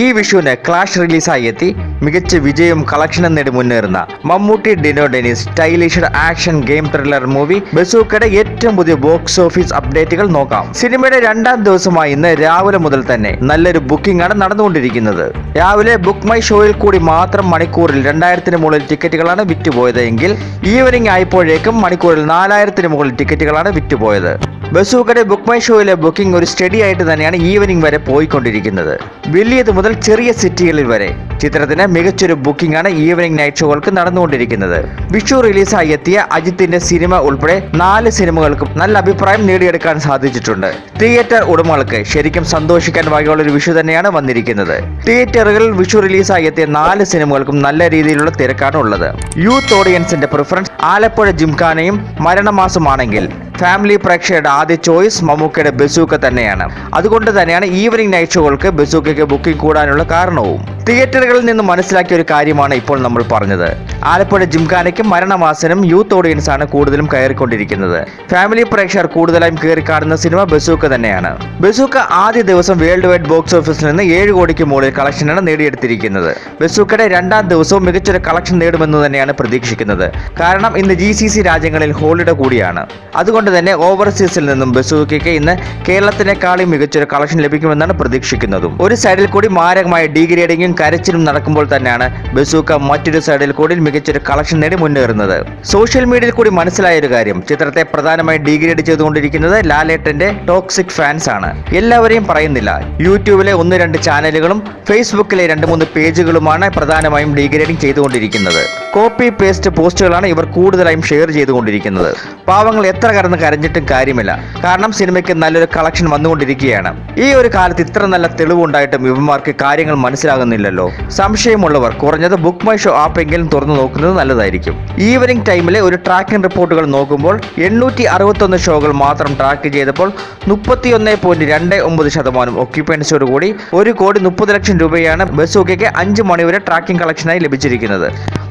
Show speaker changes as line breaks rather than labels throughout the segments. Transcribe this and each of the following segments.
ഈ വിഷുവിന് ക്ലാഷ് റിലീസായി എത്തി മികച്ച വിജയവും കളക്ഷനും നേടി മുന്നേറുന്ന Mammootty Dino Dennis stylish action game thriller movie ബസൂക്കയുടെ ഏറ്റവും പുതിയ ബോക്സ് ഓഫീസ് അപ്ഡേറ്റുകൾ നോക്കാം. സിനിമയുടെ രണ്ടാം ദിവസമായി ഇന്ന് രാവിലെ മുതൽ തന്നെ നല്ലൊരു ബുക്കിംഗ് ആണ് നടന്നുകൊണ്ടിരിക്കുന്നത്. രാവിലെ ബുക്ക് മൈ ഷോയിൽ കൂടി മാത്രം മണിക്കൂറിൽ രണ്ടായിരത്തിന് മുകളിൽ ടിക്കറ്റുകളാണ് വിറ്റുപോയത് എങ്കിൽ ഈവനിങ് ആയപ്പോഴേക്കും മണിക്കൂറിൽ നാലായിരത്തിന് മുകളിൽ ടിക്കറ്റുകളാണ് വിറ്റുപോയത്. ബസൂക്കയുടെ ബുക്ക് മൈ ഷോയിലെ ബുക്കിംഗ് ഒരു സ്റ്റഡി ആയിട്ട് തന്നെയാണ് ഈവനിംഗ് വരെ പോയിക്കൊണ്ടിരിക്കുന്നത്. വലിയത് മുതൽ ചെറിയ സിറ്റികളിൽ വരെ. ചിത്രത്തിന് മികച്ചൊരു ബുക്കിംഗ് ആണ് ഈവനിങ് നൈറ്റ് ഷോകൾക്ക് നടന്നുകൊണ്ടിരിക്കുന്നത്. വിഷു റിലീസായി എത്തിയ അജിത്തിന്റെ സിനിമ ഉൾപ്പെടെ നാല് സിനിമകൾക്കും നല്ല അഭിപ്രായം നേടിയെടുക്കാൻ സാധിച്ചിട്ടുണ്ട്. തിയേറ്റർ ഉടമകൾക്ക് ശരിക്കും സന്തോഷിക്കാൻ വകയുള്ള ഒരു വിഷു തന്നെയാണ് വന്നിരിക്കുന്നത്. തിയേറ്ററുകളിൽ വിഷു റിലീസായി എത്തിയ നാല് സിനിമകൾക്കും നല്ല രീതിയിലുള്ള തിരക്കാണ് ഉള്ളത്. യൂത്ത് ഓഡിയൻസിന്റെ പ്രിഫറൻസ് ആലപ്പുഴ ജിംഖാനയും മരണമാസമാണെങ്കിൽ ഫാമിലി പ്രേക്ഷകരുടെ ആദ്യ ചോയ്സ് മമ്മൂക്കയുടെ ബസൂക്ക തന്നെയാണ്. അതുകൊണ്ട് തന്നെയാണ് ഈവനിംഗ് നൈറ്റ് ഷോകൾക്ക് ബസൂക്കയ്ക്ക് ബുക്കിംഗ് കൂടാനുള്ള കാരണവും. തിയേറ്ററുകളിൽ നിന്ന് മനസ്സിലാക്കിയ ഒരു കാര്യമാണ് ഇപ്പോൾ നമ്മൾ പറഞ്ഞത്. ആലപ്പുഴ ജിംഖാനയ്ക്കും മരണമാസനും യൂത്ത് ഓഡിയൻസ് ആണ് കൂടുതലും കയറിക്കൊണ്ടിരിക്കുന്നത്. ഫാമിലി പ്രേക്ഷകർ കൂടുതലായും കയറി കാണുന്ന സിനിമ ബസൂക്ക തന്നെയാണ്. ബസൂക്ക ആദ്യ ദിവസം വേൾഡ് വൈഡ് ബോക്സ് ഓഫീസിൽ നിന്ന് ഏഴ് കോടിക്ക് മുകളിൽ കളക്ഷനാണ് നേടിയെടുത്തിരിക്കുന്നത്. ബസൂക്കയുടെ രണ്ടാം ദിവസവും മികച്ചൊരു കളക്ഷൻ നേടുമെന്ന് തന്നെയാണ് പ്രതീക്ഷിക്കുന്നത്. കാരണം ഇന്ന് ജി സി സി രാജ്യങ്ങളിൽ ഹോളിഡേ കൂടിയാണ്. അതുകൊണ്ട് തന്നെ ഓവർസീസിൽ നിന്നും ബസൂക്കയ്ക്ക് ഇന്ന് കേരളത്തിനേക്കാളും മികച്ചൊരു കളക്ഷൻ ലഭിക്കുമെന്നാണ് പ്രതീക്ഷിക്കുന്നതും. ഒരു സൈഡിൽ കൂടി മാരകമായ ഡീഗ്രേഡിങ്ങും കരച്ചിലും നടക്കുമ്പോൾ തന്നെയാണ് ബസൂക്ക മറ്റൊരു സൈഡിൽ കൂടി മികച്ചൊരു കളക്ഷൻ നേടി മുന്നേറുന്നത്. സോഷ്യൽ മീഡിയയിൽ കൂടി മനസ്സിലായ ഒരു കാര്യം ചിത്രത്തെ പ്രധാനമായും ഡിഗ്രേഡ് ചെയ്തുകൊണ്ടിരിക്കുന്നത് ലാലേട്ടന്റെ ടോക്സിക് ഫാൻസ് ആണ്. എല്ലാവരെയും പറയുന്നില്ല യൂട്യൂബിലെ ഒന്ന് രണ്ട് ചാനലുകളും ഫേസ്ബുക്കിലെ രണ്ട് മൂന്ന് പേജുകളുമാണ് പ്രധാനമായും ഡീഗ്രേഡിംഗ് ചെയ്തുകൊണ്ടിരിക്കുന്നത്. കോപ്പി പേസ്റ്റ് പോസ്റ്റുകളാണ് ഇവർ കൂടുതലായും ഷെയർ ചെയ്തുകൊണ്ടിരിക്കുന്നത്. പാവങ്ങൾ എത്ര കടന്ന് കരഞ്ഞിട്ടും കാര്യമില്ല. കാരണം സിനിമയ്ക്ക് നല്ലൊരു കളക്ഷൻ വന്നുകൊണ്ടിരിക്കുകയാണ്. ഈ ഒരു കാലത്ത് ഇത്ര നല്ല തെളിവുണ്ടായിട്ടും ഇവന്മാർക്ക് കാര്യങ്ങൾ മനസ്സിലാകുന്നില്ലല്ലോ. സംശയമുള്ളവർ കുറഞ്ഞത് ബുക്ക് മൈ ഷോ ആപ്പ് എങ്കിലും തുറന്നു നോക്കുന്നത് നല്ലതായിരിക്കും. ഈവനിങ് ടൈമിലെ ഒരു ട്രാക്കിംഗ് റിപ്പോർട്ടുകൾ നോക്കുമ്പോൾ എണ്ണൂറ്റി അറുപത്തൊന്ന് ഷോകൾ മാത്രം ട്രാക്ക് ചെയ്തപ്പോൾ മുപ്പത്തിയൊന്ന് പോയിന്റ് രണ്ട് ഒമ്പത് ശതമാനം ഒക്യുപ്പൻസിയോട് കൂടി ഒരു കോടി മുപ്പത് ലക്ഷം രൂപയാണ് ബസൂക്കയ്ക്ക് അഞ്ച് മണിവരെ ട്രാക്കിംഗ് കളക്ഷനായി ലഭിച്ചിരിക്കുന്നത്.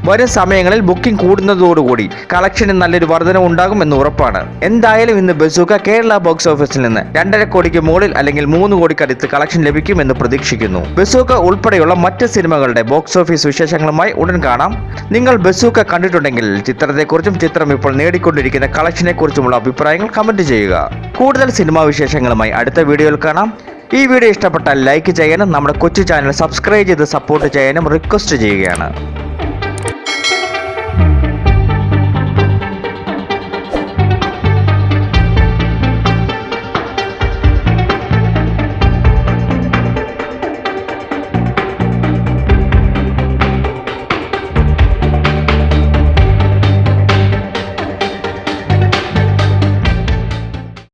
വരും സമയങ്ങളിൽ ബുക്കിംഗ് കൂടുന്നതോടുകൂടി കളക്ഷന് നല്ലൊരു വർധന ഉണ്ടാകും എന്ന് ഉറപ്പാണ്. എന്തായാലും ഇന്ന് ബസൂക്ക കേരള ബോക്സ് ഓഫീസിൽ നിന്ന് രണ്ടര കോടിക്ക് മുകളിൽ അല്ലെങ്കിൽ മൂന്ന് കോടിക്കടുത്ത് കളക്ഷൻ ലഭിക്കുമെന്ന് പ്രതീക്ഷിക്കുന്നു. ബസൂക്ക ഉൾപ്പെടെയുള്ള മറ്റ് സിനിമകളുടെ ബോക്സ് ഓഫീസ് വിശേഷങ്ങളുമായി ഉടൻ കാണാം. നിങ്ങൾ ബസൂക്ക കണ്ടിട്ടുണ്ടെങ്കിൽ ചിത്രത്തെക്കുറിച്ചും ചിത്രം ഇപ്പോൾ നേടിക്കൊണ്ടിരിക്കുന്ന കളക്ഷനെ കുറിച്ചുമുള്ള അഭിപ്രായങ്ങൾ കമന്റ് ചെയ്യുക. കൂടുതൽ സിനിമാ വിശേഷങ്ങളുമായി അടുത്ത വീഡിയോയിൽ കാണാം. ഈ വീഡിയോ ഇഷ്ടപ്പെട്ടാൽ ലൈക്ക് ചെയ്യാനും നമ്മുടെ കൊച്ചു ചാനൽ സബ്സ്ക്രൈബ് ചെയ്ത് സപ്പോർട്ട് ചെയ്യാനും റിക്വസ്റ്റ് ചെയ്യുകയാണ്.